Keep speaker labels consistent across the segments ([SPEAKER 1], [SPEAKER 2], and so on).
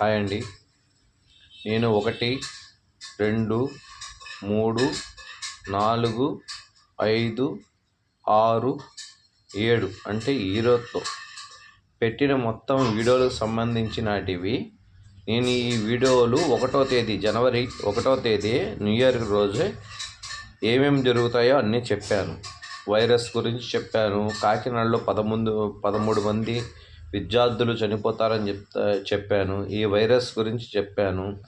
[SPEAKER 1] Hi అండి. నేను ఒకటి రెండు మూడు నాలుగు ఐదు ఆరు ఏడు అంటే ఈరోజుతో పెట్టిన మొత్తం వీడియోలకు సంబంధించినటివి. నేను ఈ వీడియోలు ఒకటో తేదీ జనవరి ఒకటో తేదీ న్యూ ఇయర్ రోజే ఏమేమి జరుగుతాయో అన్నీ చెప్పాను. వైరస్ గురించి చెప్పాను. కాకినాడలో పదమూడు పదమూడు మంది విద్యార్థులు చనిపోతారని చెప్తా చెప్పాను. ఈ వైరస్ గురించి చెప్పాను.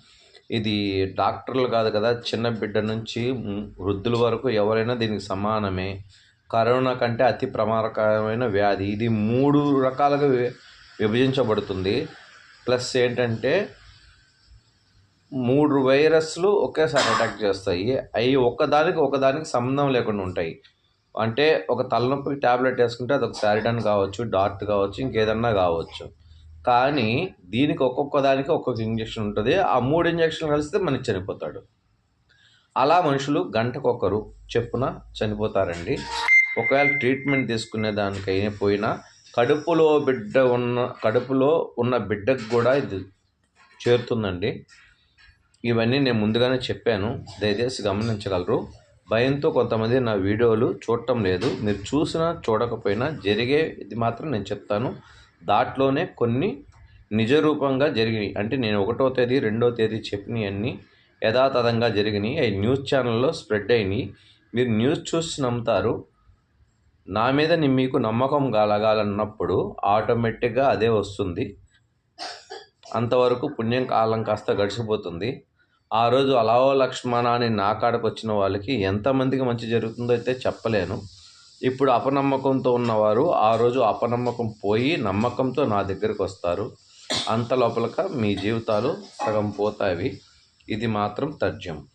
[SPEAKER 1] ఇది డాక్టర్లు కాదు కదా చిన్న బిడ్డ నుంచి వృద్ధుల వరకు ఎవరైనా దీనికి సమానమే. కరోనా కంటే అతి ప్రమాదకరమైన వ్యాధి. ఇది మూడు రకాలుగా వి- విభజించబడుతుంది. ప్లస్ ఏంటంటే మూడు వైరస్లు ఒకేసారి అటాక్ చేస్తాయి. అవి ఒకదానికి ఒకదానికి సంబంధం లేకుండా ఉంటాయి. అంటే ఒక తలనొప్పికి ట్యాబ్లెట్ వేసుకుంటే అది ఒక శారిడన్ కావచ్చు డాట్ కావచ్చు ఇంకేదన్నా కావచ్చు. కానీ దీనికి ఒక్కొక్క దానికి ఒక్కొక్క ఇంజెక్షన్ ఉంటుంది. ఆ మూడు ఇంజెక్షన్లు కలిస్తే మనిషి చనిపోతాడు. అలా మనుషులు గంటకొకరు చెప్పున చనిపోతారండి. ఒకవేళ ట్రీట్మెంట్ తీసుకునే దానికైనా పోయినా కడుపులో బిడ్డ ఉన్న కడుపులో ఉన్న బిడ్డకు కూడా ఇది చేరుతుందండి. ఇవన్నీ నేను ముందుగానే చెప్పాను. దయచేసి గమనించగలరు. భయంతో కొంతమంది నా వీడియోలు చూడటం లేదు. మీరు చూసినా చూడకపోయినా జరిగే ఇది మాత్రం నేను చెప్తాను. దాంట్లోనే కొన్ని నిజరూపంగా జరిగినాయి. అంటే నేను ఒకటో తేదీ రెండో తేదీ చెప్పినవన్నీ యథాతథంగా జరిగినాయి. అవి న్యూస్ ఛానల్లో స్ప్రెడ్ అయినాయి. మీరు న్యూస్ చూసి నమ్ముతారు. నా మీద మీకు నమ్మకం కలగాలన్నప్పుడు ఆటోమేటిక్గా అదే వస్తుంది. అంతవరకు పుణ్యం కాలం కాస్త గడిచిపోతుంది. ఆ రోజు అలావో లక్ష్మణ అని నా కాడకు వచ్చిన వాళ్ళకి ఎంతమందికి మంచి జరుగుతుందో అయితే చెప్పలేను. ఇప్పుడు అపనమ్మకంతో ఉన్నవారు ఆ రోజు అపనమ్మకం పోయి నమ్మకంతో నా దగ్గరకు వస్తారు. అంత లోపలక మీ జీవితాలు సగం పోతాయి. ఇది మాత్రం తథ్యం.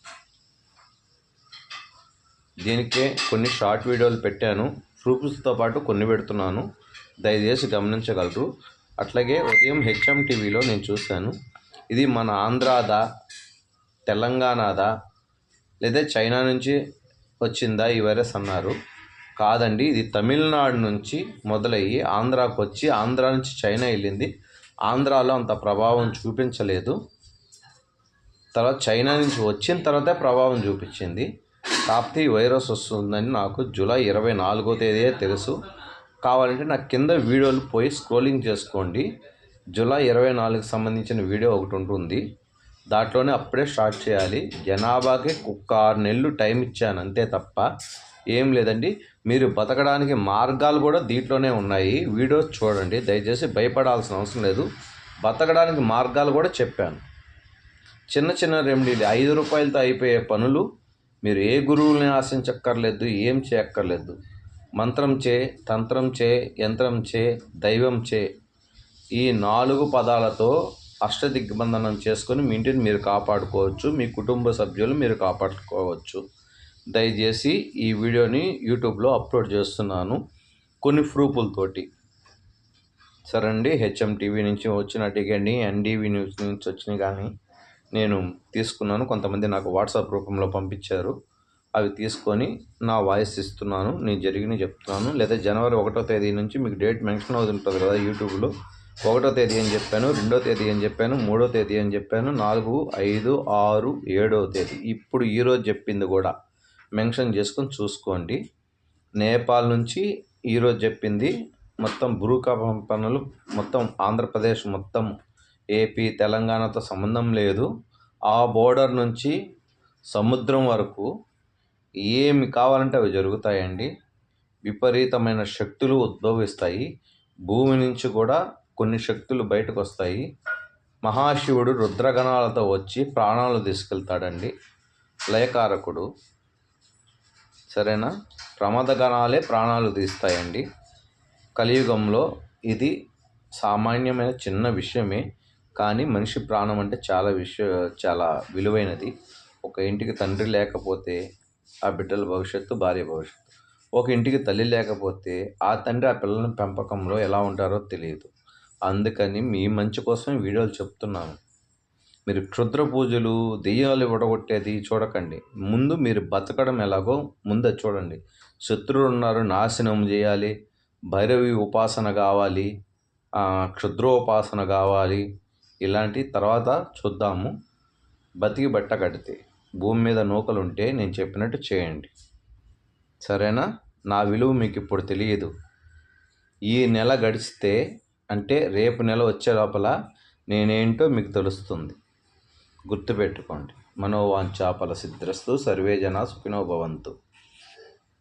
[SPEAKER 1] దీనికే కొన్ని షార్ట్ వీడియోలు పెట్టాను. ప్రూఫ్స్తో పాటు కొన్ని పెడుతున్నాను. దయచేసి గమనించగలరు. అట్లాగే ఉదయం హెచ్ఎం టీవీలో నేను చూశాను. ఇది మన ఆంధ్రాద? తెలంగాణదా? లేదా చైనా నుంచి వచ్చిందా? ఈ వైరస్ అన్నారు. కాదండి ఇది తమిళనాడు నుంచి మొదలయ్యి ఆంధ్రాకు వచ్చి ఆంధ్రా నుంచి చైనా వెళ్ళింది. ఆంధ్రాలో అంత ప్రభావం చూపించలేదు. తర్వాత చైనా నుంచి వచ్చిన తర్వాతే ప్రభావం చూపించింది. కాకపోతే ఈ వైరస్ వస్తుందని నాకు జూలై ఇరవై నాలుగో తేదీయే తెలుసు. కావాలంటే నాకు కింద వీడియోలు పోయి స్క్రోలింగ్ చేసుకోండి. జూలై ఇరవై నాలుగుకి సంబంధించిన వీడియో ఒకటి ఉంటుంది. దాంట్లోనే అప్పుడే స్టార్ట్ చేయాలి. జనాభాకి ఒక్క ఆరు నెలలు టైం ఇచ్చాను అంతే తప్ప ఏం లేదండి. మీరు బతకడానికి మార్గాలు కూడా దీంట్లోనే ఉన్నాయి. వీడియోస్ చూడండి దయచేసి భయపడాల్సిన అవసరం లేదు. బతకడానికి మార్గాలు కూడా చెప్పాను. చిన్న చిన్న రెమెడీలు ఐదు రూపాయలతో అయిపోయే పనులు మీరు ఏ గురువుల్ని ఆశించక్కర్లేదు ఏం చేయక్కర్లేదు. మంత్రం చే తంత్రం చే యంత్రం చే దైవం చే ఈ నాలుగు పదాలతో అష్టదిగ్బంధనం చేసుకొని మీ ఇంటిని మీరు కాపాడుకోవచ్చు మీ కుటుంబ సభ్యులు మీరు కాపాడుకోవచ్చు. దయచేసి ఈ వీడియోని యూట్యూబ్లో అప్లోడ్ చేస్తున్నాను కొన్ని ప్రూఫులతోటి. సరే అండి హెచ్ఎం టీవీ నుంచి వచ్చినట్టు కానీ ఎన్డీవీ న్యూస్ నుంచి వచ్చినాయి కానీ నేను తీసుకున్నాను. కొంతమంది నాకు వాట్సాప్ రూపంలో పంపించారు. అవి తీసుకొని నా వాయిస్ ఇస్తున్నాను నేను జరిగినవి చెప్తున్నాను. లేదా జనవరి ఒకటో తేదీ నుంచి మీకు డేట్ మెన్షన్ అవుతుంటుంది కదా యూట్యూబ్లో. ఒకటో తేదీ అని చెప్పాను రెండో తేదీ అని చెప్పాను మూడో తేదీ అని చెప్పాను నాలుగు ఐదు ఆరు ఏడో తేదీ. ఇప్పుడు ఈరోజు చెప్పింది కూడా మెన్షన్ చేసుకొని చూసుకోండి. నేపాల్ నుంచి ఈరోజు చెప్పింది మొత్తం భూకంపనలు మొత్తం ఆంధ్రప్రదేశ్ మొత్తం ఏపీ తెలంగాణతో సంబంధం లేదు. ఆ బోర్డర్ నుంచి సముద్రం వరకు ఏమి కావాలంటే అవి జరుగుతాయండి. విపరీతమైన శక్తులు ఉద్భవిస్తాయి. భూమి నుంచి కూడా కొన్ని శక్తులు బయటకు వస్తాయి మహాశివుడు రుద్రగణాలతో వచ్చి ప్రాణాలు తీసుకెళ్తాడండి. లయకారకుడు. సరేనా? ప్రమాదగణాలే ప్రాణాలు తీస్తాయండి. కలియుగంలో ఇది సామాన్యమైన చిన్న విషయమే. కానీ మనిషి ప్రాణం అంటే చాలా విషయ చాలా విలువైనది. ఒక ఇంటికి తండ్రి లేకపోతే ఆ బిడ్డల భవిష్యత్తు భార్య భవిష్యత్తు. ఒక ఇంటికి తల్లి లేకపోతే ఆ తండ్రి ఆ పిల్లల పెంపకంలో ఎలా ఉంటారో తెలియదు. అందుకని మీ మంచి కోసం వీడియోలు చెప్తున్నాను. మీరు క్షుద్ర పూజలు దెయ్యాలు విడగొట్టేది చూడకండి. ముందు మీరు బతకడం ఎలాగో ముందు చూడండి. శత్రువులు ఉన్నారు నాశనం చేయాలి. భైరవి ఉపాసన కావాలి. క్షుద్రోపాసన కావాలి. ఇలాంటి తర్వాత చూద్దాము. బతికి బట్ట కడితే భూమి మీద నూకలుంటే నేను చెప్పినట్టు చేయండి. సరేనా? నా విలువ మీకు ఇప్పుడు తెలియదు. ఈ నెల గడిస్తే అంటే రేపు నెల వచ్చే లోపల నేనేంటో మీకు తెలుస్తుంది. గుర్తుపెట్టుకోండి. మనోవాంఛాపల సిద్ధ్రస్తు సర్వే జన సుఖినోభవంతు